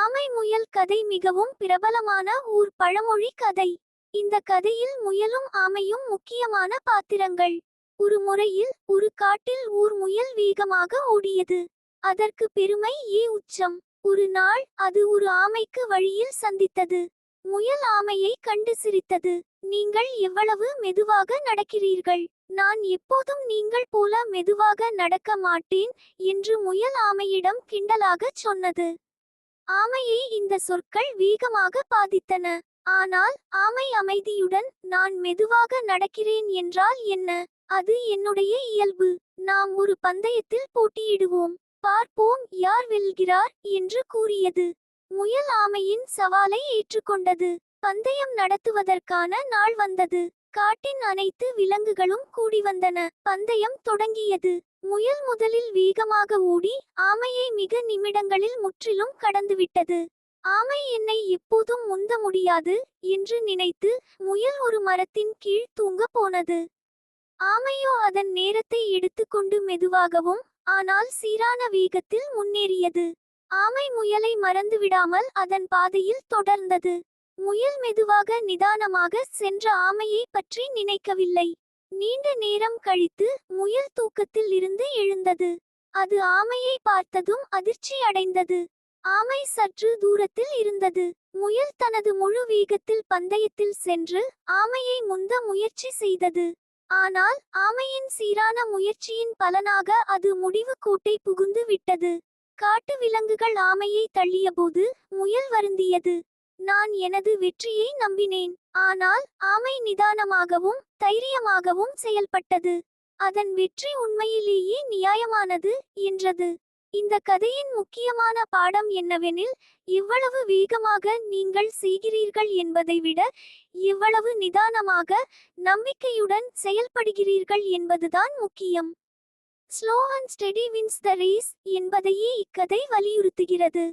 ஆமை முயல் கதை மிகவும் பிரபலமான ஊர் பழமொழி கதை. இந்த கதையில் முயலும் ஆமையும் முக்கியமான பாத்திரங்கள். ஒரு முறையில் ஒரு காட்டில் ஊர் முயல் வேகமாக ஓடியது. அதற்கு பெருமை ஏ உச்சம். ஒரு நாள் அது ஒரு ஆமைக்கு வழியில் சந்தித்தது. முயல் ஆமையை கண்டு சிரித்தது. நீங்கள் எவ்வளவு மெதுவாக நடக்கிறீர்கள். நான் எப்போதும் நீங்கள் போல மெதுவாக நடக்க மாட்டேன் என்று முயல் ஆமையிடம் கிண்டலாகச் சொன்னது. ஆமையை இந்த சொற்கள் வேகமாக பாதித்தன. ஆனால் ஆமை அமைதியுடன் நான் மெதுவாக நடக்கிறேன் என்றால் என்ன? அது என்னுடைய இயல்பு. நாம் ஒரு பந்தயத்தில் போட்டியிடுவோம். பார்ப்போம் யார் வெல்கிறார் என்று கூறியது. முயல் ஆமையின் சவாலை ஏற்றுக்கொண்டது. பந்தயம் நடத்துவதற்கான நாள் வந்தது. காட்டின் அனைத்து விலங்குகளும் கூடி வந்தன. பந்தயம் தொடங்கியது. முயல் முதலில் வேகமாக ஓடி ஆமையை மிக நிமிடங்களில் முற்றிலும் கடந்துவிட்டது. ஆமை என்னை எப்போதும் முந்த முடியாது என்று நினைத்து முயல் ஒரு மரத்தின் கீழ் தூங்க போனது. ஆமையோ அதன் நேரத்தை எடுத்துக்கொண்டு மெதுவாகவும் ஆனால் சீரான வேகத்தில் முன்னேறியது. ஆமை முயலை மறந்துவிடாமல் அதன் பாதையில் தொடர்ந்தது. முயல் மெதுவாக நிதானமாக சென்ற ஆமையை பற்றி நினைக்கவில்லை. நீண்ட நேரம் கழித்து முயல் தூக்கத்தில் இருந்து எழுந்தது. அது ஆமையை பார்த்ததும் அதிர்ச்சி அடைந்தது. ஆமை சற்று தூரத்தில் இருந்தது. முயல் தனது முழு வேகத்தில் பந்தயத்தில் சென்று ஆமையை முந்த முயற்சி செய்தது. ஆனால் ஆமையின் சீரான முயற்சியின் பலனாக அது முடிவு கூட்டை புகுந்து விட்டது. காட்டு விலங்குகள் ஆமையை தள்ளியபோது முயல் வருந்தியது. நான் எனது வெற்றியை நம்பினேன். ஆனால் ஆமை நிதானமாகவும் தைரியமாகவும் செயல்பட்டது. அதன் வெற்றி உண்மையிலேயே நியாயமானது என்றது. இந்த கதையின் முக்கியமான பாடம் என்னவெனில் இவ்வளவு வேகமாக நீங்கள் செய்கிறீர்கள் என்பதை விட இவ்வளவு நிதானமாக நம்பிக்கையுடன் செயல்படுகிறீர்கள் என்பதுதான் முக்கியம். Slow and steady wins the race என்பதையே இக்கதை வலியுறுத்துகிறது.